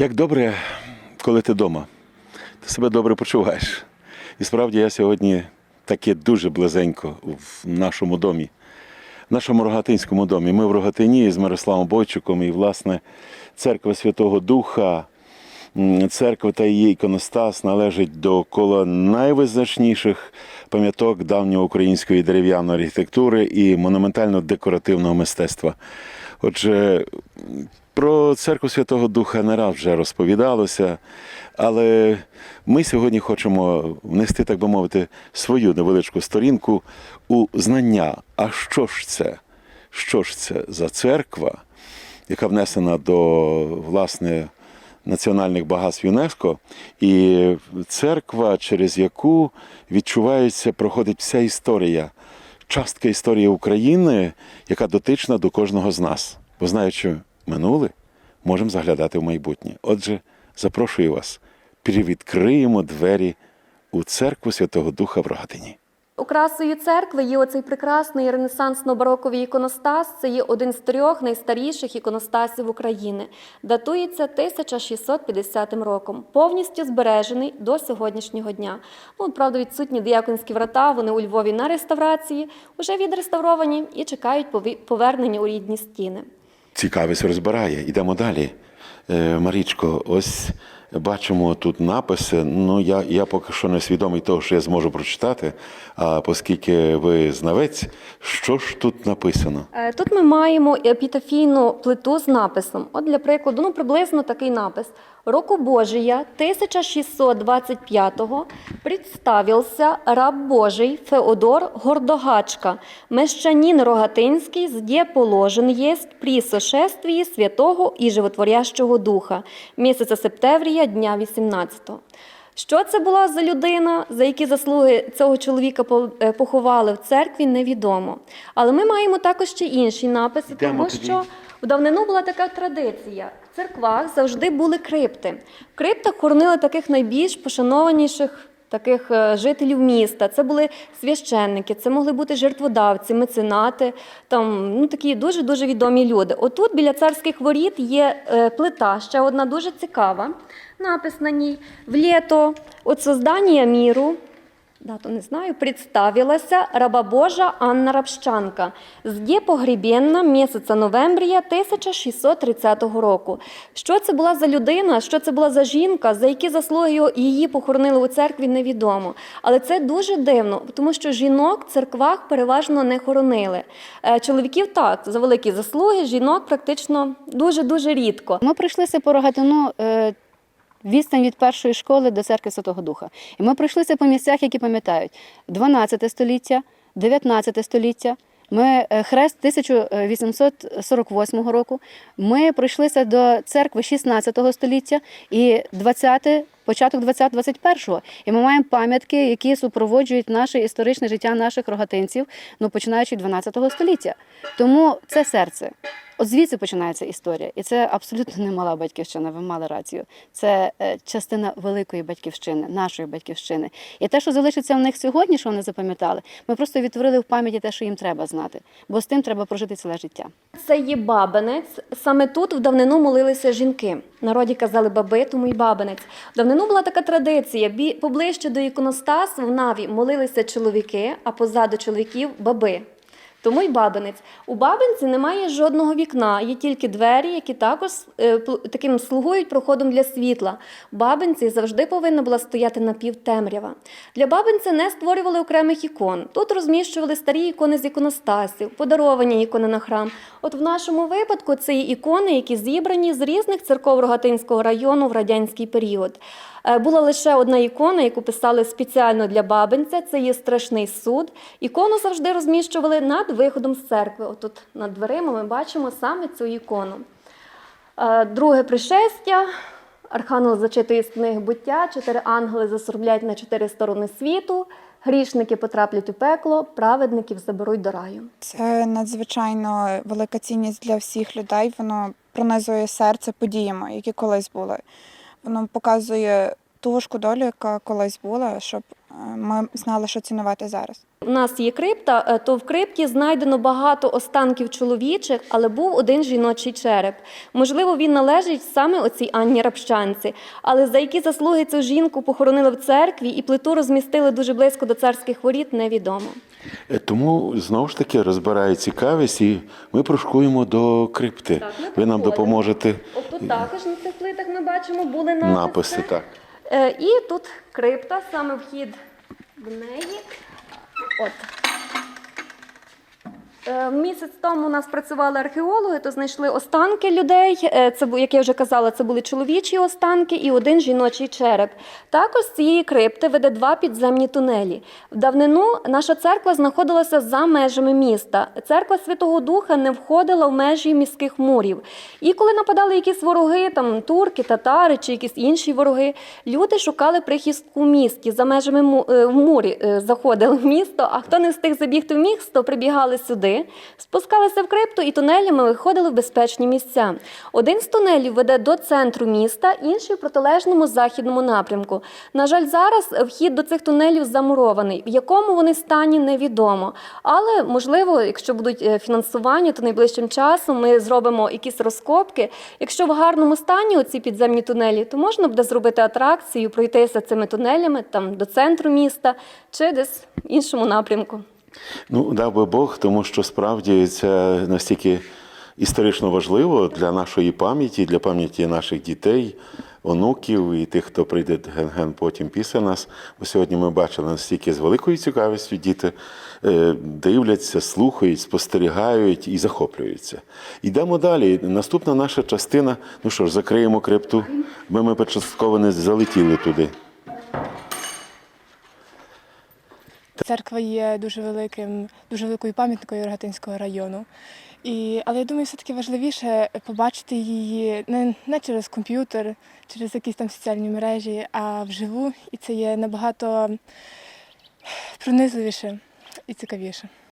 Як добре, коли ти вдома, ти себе добре почуваєш. І справді я сьогодні таки дуже близенько в нашому домі, в нашому Рогатинському домі. Ми в Рогатині з Мирославом Бойчуком і, власне, церква Святого Духа, церква та її іконостас належить до кола найвизначніших пам'яток давньої української дерев'яної архітектури і монументально-декоративного мистецтва. Отже, про церкву Святого Духа не раз вже розповідалося, але ми сьогодні хочемо внести, так би мовити, свою невеличку сторінку у знання. А що ж це? Що ж це за церква, яка внесена до власне національних багатств ЮНЕСКО, і церква, через яку відчувається, проходить вся історія, частка історії України, яка дотична до кожного з нас. Бо знаючи минуле, можемо заглядати в майбутнє. Отже, запрошую вас, перевідкриємо двері у церкву Святого Духа в Рогатині. Окрасою церкви є оцей прекрасний ренесансно-бароковий іконостас. Це є один з трьох найстаріших іконостасів України. Датується 1650 роком, повністю збережений до сьогоднішнього дня. Ну, правда, відсутні дияконські врата, вони у Львові на реставрації, вже відреставровані і чекають повернення у рідні стіни. Цікавість розбирає. Ідемо далі. Е, Марічко, ось бачимо тут написи. Ну, я, я поки що не свідомий того, що я зможу прочитати. А оскільки ви знавець, що ж тут написано? Е, Тут ми маємо епітафійну плиту з написом. От для прикладу, ну приблизно такий напис. Року Божия 1625-го представився раб Божий Феодор Гордогачка, мещанин Рогатинський, где положен есть при сошествии Святого і Животворящого Духа, місяця септемврія, дня 18-го. Що це була за людина, за які заслуги цього чоловіка е, поховали в церкві, невідомо. Але ми маємо також ще інші написи, Йдемо тому тоді. що в давнину була така традиція. В церквах завжди були крипти. В криптах хоронили таких найбільш пошанованіших таких е, жителів міста. Це були священники, це могли бути жертводавці, меценати, там ну такі дуже дуже відомі люди. Отут біля царських воріт є е, плита, ще одна дуже цікава. Напис на ній в літо от создання міру. Дату не знаю, представилася раба Божа Анна Рабщанка з дє місяця новембрія 1630 року. Що це була за людина, що це була за жінка, за які заслуги її похоронили у церкві, невідомо. Але це дуже дивно, тому що жінок в церквах переважно не хоронили. Е, Чоловіків так, за великі заслуги, жінок практично дуже-дуже рідко. Ми пройшлися по Рогатину е, відстань від першої школи до церкви Святого Духа. І ми пройшлися по місцях, які пам'ятають 12 століття, 19 століття. Ми е, хрест 1848 року. Ми пройшлися до церкви 16 століття і 20 початок 20-21-го. І ми маємо пам'ятки, які супроводжують наше історичне життя наших рогатинців, ну починаючи від 12 століття. Тому це серце. От звідси починається історія, і це абсолютно не мала батьківщина. Ви мали рацію. Це е, частина великої батьківщини, нашої батьківщини. І те, що залишиться в них сьогодні, що вони запам'ятали, ми просто відтворили в пам'яті те, що їм треба знати, бо з тим треба прожити ціле життя. Це є бабинець. Саме тут в давнину молилися жінки. Народі казали баби, тому й бабинець. В давнину була така традиція. Поближче до іконостасу в наві молилися чоловіки, а позаду чоловіків баби. Тому й бабинець. У бабинці немає жодного вікна, є тільки двері, які також е, таким слугують проходом для світла. Бабинці завжди повинна була стояти напівтемрява. Для бабинця не створювали окремих ікон. Тут розміщували старі ікони з іконостасів, подаровані ікони на храм. От в нашому випадку це є ікони, які зібрані з різних церков Рогатинського району в радянський період. Е, Була лише одна ікона, яку писали спеціально для бабинця. Це є страшний суд. Ікону завжди розміщували виходом з церкви. Отут над дверима ми бачимо саме цю ікону. Е, Друге пришестя. Архангел зачитує з книги буття, чотири ангели засорблять на чотири сторони світу, грішники потраплять у пекло, праведників заберуть до раю. Це надзвичайно велика цінність для всіх людей. Воно пронизує серце подіями, які колись були. Воно показує ту важку долю, яка колись була, щоб ми знали, що цінувати зараз. У нас є крипта, е, то в крипті знайдено багато останків чоловічих, але був один жіночий череп. Можливо, він належить саме оцій Анні Рапщанці. Але за які заслуги цю жінку похоронили в церкві і плиту розмістили дуже близько до царських воріт, невідомо. Е, Тому знову ж таки розбирає цікавість, і ми прошкуємо до крипти. Так, ми Ви нам проходимо. допоможете От тут також на цих плитах ми бачимо були написи. написи. Так. Е, І тут крипта, саме вхід в неї. От. Е, Місяць тому у нас працювали археологи, то знайшли останки людей. Е, Це як я вже казала, це були чоловічі останки і один жіночий череп. Також з цієї крипти веде два підземні тунелі. В давнину наша церква знаходилася за межами міста. Церква Святого Духа не входила в межі міських мурів. І коли нападали якісь вороги, там турки, татари чи якісь інші вороги, люди шукали прихистку в місті за межами е, мурі заходили в місто. А хто не встиг забігти в місто, прибігали сюди, спускалися в крипту і тунелями виходили в безпечні місця. Один з тунелів веде до центру міста, інший в протилежному західному напрямку. На жаль, зараз вхід до цих тунелів замурований. В якому вони стані невідомо. Але можливо, якщо будуть е, фінансування, то найближчим часом ми зробимо якісь розкопки. Якщо в гарному стані оці підземні тунелі, то можна буде зробити атракцію, пройтися цими тунелями там до центру міста чи десь в іншому напрямку. Ну, дав би Бог, тому що справді це настільки історично важливо для нашої пам'яті, для пам'яті наших дітей, онуків і тих, хто прийде ген-ген потім після нас. Бо сьогодні ми бачили настільки з великою цікавістю діти е, дивляться, слухають, спостерігають і захоплюються. Йдемо далі. Наступна наша частина. Ну що ж, закриємо крипту, бо ми початково не залетіли туди. Церква є дуже великим, дуже великою пам'яткою Рогатинського району. І, але я думаю, все-таки важливіше побачити її не, не через комп'ютер, через якісь там соціальні мережі, а вживу. І це є набагато пронизливіше і цікавіше.